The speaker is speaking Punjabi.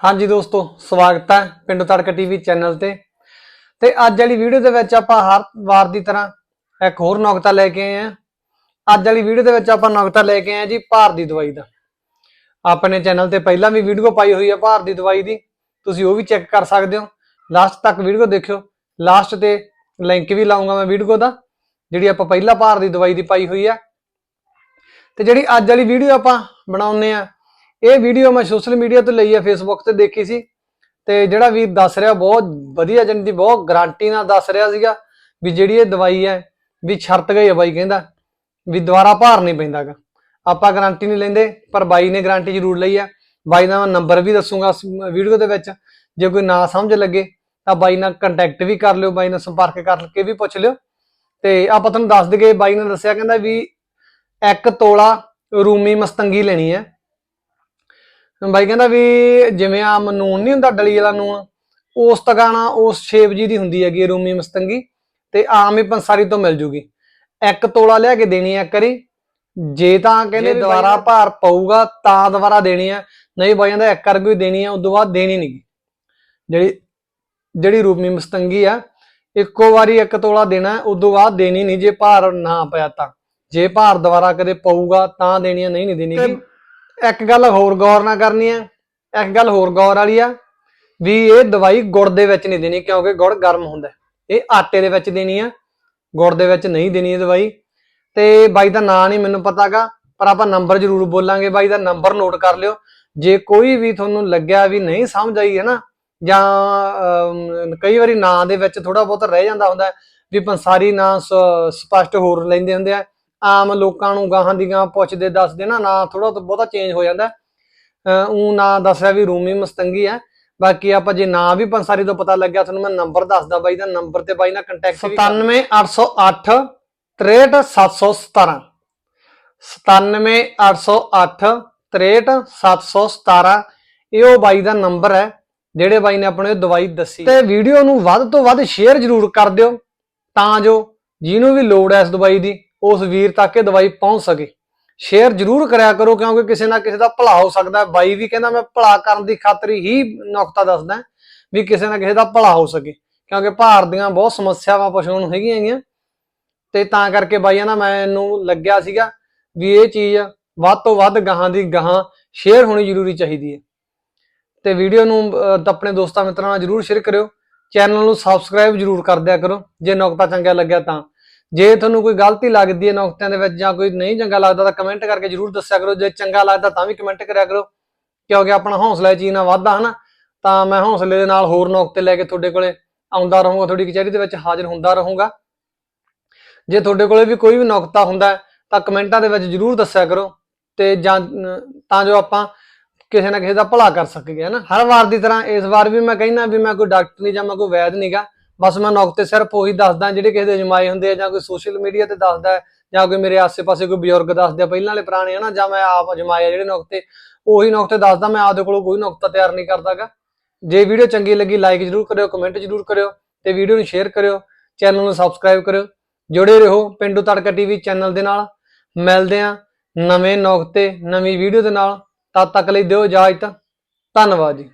ਹਾਂਜੀ ਦੋਸਤੋ, ਸਵਾਗਤ ਹੈ ਪਿੰਡ ਤੜਕਾ ਟੀਵੀ ਚੈਨਲ ਤੇ। ਤੇ ਅੱਜ ਵਾਲੀ ਵੀਡੀਓ ਦੇ ਵਿੱਚ ਆਪਾਂ ਹਰ ਵਾਰ ਦੀ ਤਰ੍ਹਾਂ ਇੱਕ ਹੋਰ ਨੁਕਤਾ ਲੈ ਕੇ ਆਏ ਆ ਅੱਜ ਵਾਲੀ ਵੀਡੀਓ ਦੇ ਵਿੱਚ ਆਪਾਂ ਨੁਕਤਾ ਲੈ ਕੇ ਆਏ ਆ ਜੀ ਭਾਰ ਦੀ ਦਵਾਈ ਦਾ। ਆਪਣੇ ਚੈਨਲ ਤੇ ਪਹਿਲਾਂ ਵੀ ਵੀਡੀਓ ਪਾਈ ਹੋਈ ਹੈ ਭਾਰ ਦੀ ਦਵਾਈ ਦੀ। ਤੁਸੀਂ ਉਹ ਵੀ ਚੈੱਕ ਕਰ ਸਕਦੇ ਹੋ। ਲਾਸਟ ਤੱਕ ਵੀਡੀਓ ਦੇਖਿਓ। ਲਾਸਟ ਤੇ ਲਿੰਕ ਵੀ ਲਾਉਂਗਾ ਮੈਂ ਵੀਡੀਓ ਦਾ, ਜਿਹੜੀ ਆਪਾਂ ਪਹਿਲਾਂ ਭਾਰ ਦੀ ਦਵਾਈ ਦੀ ਪਾਈ ਹੋਈ ਹੈ। ਤੇ ਜਿਹੜੀ ਅੱਜ ਵਾਲੀ ਵੀਡੀਓ ਆਪਾਂ ਬਣਾਉਨੇ ਆ ਇਹ ਵੀਡੀਓ ਮੈਂ ਸੋਸ਼ਲ ਮੀਡੀਆ ਤੋਂ ਲਈ ਹੈ ਫੇਸਬੁੱਕ ਤੇ ਦੇਖੀ ਸੀ। ਤੇ ਜਿਹੜਾ ਵੀ ਦੱਸ ਰਿਹਾ, ਬਹੁਤ ਵਧੀਆ ਜਨ ਦੀ ਬਹੁਤ ਗਾਰੰਟੀ ਨਾਲ ਦੱਸ ਰਿਹਾ ਸੀਗਾ ਵੀ ਜਿਹੜੀ ਇਹ ਦਵਾਈ ਹੈ, ਵੀ ਛਰਤ ਗਈ ਹੈ ਬਾਈ ਕਹਿੰਦਾ, ਵੀ ਦੁਬਾਰਾ ਭਾਰ ਨਹੀਂ ਪੈਂਦਾਗਾ। ਆਪਾਂ ਗਾਰੰਟੀ ਨਹੀਂ ਲੈਂਦੇ, ਪਰ ਬਾਈ ਨੇ ਗਾਰੰਟੀ ਜ਼ਰੂਰ ਲਈ ਹੈ ਬਾਈ ਦਾ ਮੈਂ ਨੰਬਰ ਵੀ ਦੱਸੂਗਾ ਵੀਡੀਓ ਦੇ ਵਿੱਚ। ਜੇ ਕੋਈ ਨਾ ਸਮਝ ਲੱਗੇ, ਤਾਂ ਬਾਈ ਨਾਲ ਕੰਟੈਕਟ ਵੀ ਕਰ ਲਿਓ, ਬਾਈ ਨਾਲ ਸੰਪਰਕ ਕਰਕੇ ਵੀ ਪੁੱਛ ਲਿਓ। ਤੇ ਆਪਾਂ ਤੁਹਾਨੂੰ ਦੱਸ ਦਈਏ, ਬਾਈ ਨੇ ਦੱਸਿਆ ਕਹਿੰਦਾ ਵੀ ਇੱਕ ਤੋਲਾ ਰੂਮੀ ਮਸਤੰਗੀ ਲੈਣੀ ਹੈ। ਬਾਈ ਕਹਿੰਦਾ ਵੀ ਜਿਵੇਂ ਆਮ ਨੂਨ ਨਹੀਂ ਹੁੰਦਾ ਡਲੀ ਵਾਲਾ ਨੂਨ ਉਸ ਤਗਾਣਾ ਉਸ ਸ਼ੇਪ ਜੀ ਦੀ ਹੁੰਦੀ ਹੈਗੀ ਰੂਮੀ ਮਸਤੰਗੀ ਤੇ ਆਮ ਹੀ ਪੰਸਾਰੀ ਤੋਂ ਮਿਲ ਜੂਗੀ। ਇੱਕ ਤੋਲਾ ਲਿਆ ਕੇ ਦੇਣੀ ਹੈ ਕਰੀ ਜੇ ਤਾਂ ਕਹਿੰਦੇ ਦੁਬਾਰਾ ਭਾਰ ਪਊਗਾ ਤਾਂ ਦੁਬਾਰਾ ਦੇਣੀ ਹੈ ਨਹੀਂ ਬਾਈ ਕਹਿੰਦਾ ਇੱਕ ਕਰ ਕੋਈ ਦੇਣੀ ਹੈ ਉਦੋਂ ਬਾਅਦ ਦੇਣੀ ਨਹੀਂ ਜਿਹੜੀ ਜਿਹੜੀ ਰੂਮੀ ਮਸਤੰਗੀ ਆ ਇੱਕੋ ਵਾਰੀ ਇੱਕ ਤੋਲਾ ਦੇਣਾ ਹੈ, ਉਦੋਂ ਬਾਅਦ ਦੇਣੀ ਨਹੀਂ ਜੇ ਭਾਰ ਨਾ ਪਿਆ ਤਾਂ। ਜੇ ਭਾਰ ਦੁਬਾਰਾ ਕਦੇ ਪਊਗਾ ਤਾਂ ਦੇਣੀ ਨਹੀਂ ਨਹੀਂ ਦੇਣੀ। ਇੱਕ ਗੱਲ ਹੋਰ ਗੌਰ ਨਾ ਕਰਨੀ ਹੈ ਇੱਕ ਗੱਲ ਹੋਰ ਗੌਰ ਵਾਲੀ ਆ, ਵੀ ਇਹ ਦਵਾਈ ਗੁੜ ਦੇ ਵਿੱਚ ਨਹੀਂ ਦੇਣੀ ਕਿਉਂਕਿ ਗੁੜ ਗਰਮ ਹੁੰਦਾ ਇਹ ਆਟੇ ਦੇ ਵਿੱਚ ਦੇਣੀ ਆ, ਗੁੜ ਦੇ ਵਿੱਚ ਨਹੀਂ ਦੇਣੀ ਇਹ ਦਵਾਈ। ਤੇ ਬਾਈ ਦਾ ਨਾਂ ਨਹੀਂ ਮੈਨੂੰ ਪਤਾਗਾ ਪਰ ਆਪਾਂ ਨੰਬਰ ਜ਼ਰੂਰ ਬੋਲਾਂਗੇ, ਬਾਈ ਦਾ ਨੰਬਰ ਨੋਟ ਕਰ ਲਿਓ। ਜੇ ਕੋਈ ਵੀ ਤੁਹਾਨੂੰ ਲੱਗਿਆ ਵੀ ਨਹੀਂ ਸਮਝ ਆਈ ਹੈ ਨਾ, ਜਾਂ ਕਈ ਵਾਰੀ ਨਾਂ ਦੇ ਵਿੱਚ ਥੋੜਾ ਬਹੁਤ ਰਹਿ ਜਾਂਦਾ ਹੁੰਦਾ ਵੀ ਪੰਸਾਰੀ ਨਾਂ ਸਪਸ਼ਟ ਹੋਰ ਲੈਂਦੇ ਹੁੰਦੇ ਆ ਆਮ ਲੋਕਾਂ ਨੂੰ ਗਾਹਾਂ ਦੀ ਗਾਂ ਪੁੱਛਦੇ, ਦੱਸਦੇ ਨਾ, ਨਾਂ ਥੋੜਾ ਬਹੁਤਾ ਚੇਂਜ ਹੋ ਜਾਂਦਾ। ਉਹ ਨਾਂ ਦੱਸਿਆ ਵੀ ਰੂਮੀ ਮਸਤੰਗੀ ਆ ਬਾਕੀ ਆਪਾਂ ਜੇ ਨਾਂ ਵੀ ਪੰਸਾਰੀ ਤੋਂ ਪਤਾ ਲੱਗਿਆ, ਤੁਹਾਨੂੰ ਮੈਂ ਨੰਬਰ ਦੱਸਦਾ ਬਾਈ ਦਾ, ਨੰਬਰ ਤੇ ਬਾਈ ਨਾਲ ਕੰਟੈਕਟ 97808 63717 97808 63717 ਇਹ ਉਹ ਬਾਈ ਦਾ ਨੰਬਰ ਹੈ, ਜਿਹੜੇ ਬਾਈ ਨੇ ਆਪਣੇ ਦਵਾਈ ਦੱਸੀ। ਤੇ ਵੀਡੀਓ ਨੂੰ ਵੱਧ ਤੋਂ ਵੱਧ ਸ਼ੇਅਰ ਜ਼ਰੂਰ ਕਰ ਦਿਓ, ਤਾਂ ਜੋ ਜਿਹਨੂੰ ਵੀ ਲੋੜ ਹੈ ਇਸ ਦਵਾਈ ਦੀ। ਉਸ ਵੀਰ ਤੱਕ ਇਹ ਦਵਾਈ ਪਹੁੰਚ ਸਕੇ। ਸ਼ੇਅਰ ਜ਼ਰੂਰ ਕਰਿਆ ਕਰੋ ਕਿਉਂਕਿ ਕਿਸੇ ਨਾ ਕਿਸੇ ਦਾ ਭਲਾ ਹੋ ਸਕਦਾ ਹੈ। ਬਾਈ ਵੀ ਕਹਿੰਦਾ, ਮੈਂ ਭਲਾ ਕਰਨ ਦੀ ਖਾਤਰ ਹੀ ਨੁਕਤਾ ਦੱਸਦਾ ਵੀ ਕਿਸੇ ਨਾ ਕਿਸੇ ਦਾ ਭਲਾ ਹੋ ਸਕੇ। ਕਿਉਂਕਿ ਭਾਰ ਦੀਆਂ ਬਹੁਤ ਸਮੱਸਿਆਵਾਂ ਪਸ਼ੂਆਂ ਨੂੰ ਹੈਗੀਆਂ ਹੈਗੀਆਂ। ਤੇ ਤਾਂ ਕਰਕੇ ਬਾਈਆਂ ਨਾਲ ਮੈਨੂੰ ਲੱਗਿਆ ਸੀਗਾ ਵੀ ਇਹ ਚੀਜ਼ ਵੱਧ ਤੋਂ ਵੱਧ ਗਾਹਾਂ ਦੀ ਗਾਹਾਂ ਸ਼ੇਅਰ ਹੋਣੀ ਜ਼ਰੂਰੀ ਚਾਹੀਦੀ ਹੈ। ਤੇ ਵੀਡੀਓ ਨੂੰ ਆਪਣੇ ਦੋਸਤਾਂ ਮਿੱਤਰਾਂ ਨਾਲ ਜਰੂਰ ਸ਼ੇਅਰ ਕਰਿਓ। ਚੈਨਲ ਨੂੰ ਸਬਸਕ੍ਰਾਈਬ ਜਰੂਰ ਕਰ ਦਿਆ ਕਰੋ। ਜੇ ਨੁਕਤਾ ਚੰਗਾ ਲੱਗਿਆ ਤਾਂ ਜੇ ਤੁਹਾਨੂੰ ਕੋਈ ਗਲਤੀ ਲੱਗਦੀ ਹੈ ਨੁਕਤਿਆਂ ਦੇ ਵਿੱਚ ਜਾਂ ਕੋਈ ਨਹੀਂ ਚੰਗਾ ਲੱਗਦਾ ਤਾਂ ਕਮੈਂਟ ਕਰਕੇ ਜਰੂਰ ਦੱਸਿਆ ਕਰੋ। ਜੇ ਚੰਗਾ ਲੱਗਦਾ ਤਾਂ ਵੀ ਕਮੈਂਟ ਕਰਿਆ ਕਰੋ, ਕਿਉਂਕਿ ਆਪਣਾ ਹੌਸਲਾ ਇਹ ਚੀਜ਼ ਨਾਲ ਵੱਧਦਾ ਹਨਾ। ਤਾਂ ਮੈਂ ਹੌਸਲੇ ਦੇ ਨਾਲ ਹੋਰ ਨੁਕਤੇ ਲੈ ਕੇ ਤੁਹਾਡੇ ਕੋਲੇ ਆਉਂਦਾ ਰਹੂੰਗਾ, ਤੁਹਾਡੀ ਕਚਹਿਰੀ ਦੇ ਵਿੱਚ ਹਾਜ਼ਰ ਹੁੰਦਾ ਰਹੂੰਗਾ। ਜੇ ਤੁਹਾਡੇ ਕੋਲੇ ਵੀ ਕੋਈ ਵੀ ਨੁਕਤਾ ਹੁੰਦਾ ਤਾਂ ਕਮੈਂਟਾਂ ਦੇ ਵਿੱਚ ਜਰੂਰ ਦੱਸਿਆ ਕਰੋ ਤੇ ਜਾਂ, ਤਾਂ ਜੋ ਆਪਾਂ ਕਿਸੇ ਨਾ ਕਿਸੇ ਦਾ ਭਲਾ ਕਰ ਸਕੀਏ ਹਨਾ। ਹਰ ਵਾਰ ਦੀ ਤਰ੍ਹਾਂ ਇਸ ਵਾਰ ਵੀ ਮੈਂ ਕਹਿੰਦਾ ਵੀ ਮੈਂ ਕੋਈ ਡਾਕਟਰ ਨਹੀਂ ਜਾਂ ਮੈਂ ਕੋਈ ਵੈਦ ਨਹੀਂਗਾ ਬਸ ਮੈਂ ਨੁਕਤੇ ਸਿਰਫ ਉਹੀ ਦੱਸਦਾ ਜਿਹੜੇ ਕਿਸੇ ਦੇ ਜਮਾਏ ਹੁੰਦੇ ਆ, ਜਾਂ ਕੋਈ ਸੋਸ਼ਲ ਮੀਡੀਆ ਤੇ ਦੱਸਦਾ ਜਾਂ ਕੋਈ ਮੇਰੇ ਆਸ-ਪਾਸੇ ਕੋਈ ਬਜ਼ੁਰਗ ਦੱਸਦੇ ਆ, ਪਹਿਲਾਂ ਵਾਲੇ ਪੁਰਾਣੇ, ਹਨਾ, ਜਾਂ ਮੈਂ ਆਪ ਜਮਾਏ ਜਿਹੜੇ ਨੁਕਤੇ, ਉਹੀ ਨੁਕਤੇ ਦੱਸਦਾ, ਮੈਂ ਆਪਦੇ ਕੋਲੋਂ ਕੋਈ ਨੁਕਤਾ ਤਿਆਰ ਨਹੀਂ ਕਰਦਾਗਾ। ਜੇ ਵੀਡੀਓ ਚੰਗੀ ਲੱਗੀ ਲਾਈਕ ਜਰੂਰ ਕਰਿਓ ਕਮੈਂਟ ਜਰੂਰ ਕਰਿਓ, ਤੇ ਵੀਡੀਓ ਨੂੰ ਸ਼ੇਅਰ ਕਰਿਓ ਚੈਨਲ ਨੂੰ ਸਬਸਕ੍ਰਾਈਬ ਕਰਿਓ, ਜੁੜੇ ਰਹੋ ਪਿੰਡੂ ਤੜਕਾ ਟੀਵੀ ਚੈਨਲ ਦੇ ਨਾਲ। ਮਿਲਦੇ ਆ ਨਵੇਂ ਨੁਕਤੇ, ਨਵੀਂ ਵੀਡੀਓ ਦੇ ਨਾਲ। ਤਦ ਤੱਕ ਲਈ ਦਿਓ ਇਜਾਜ਼ਤ। ਧੰਨਵਾਦ ਜੀ।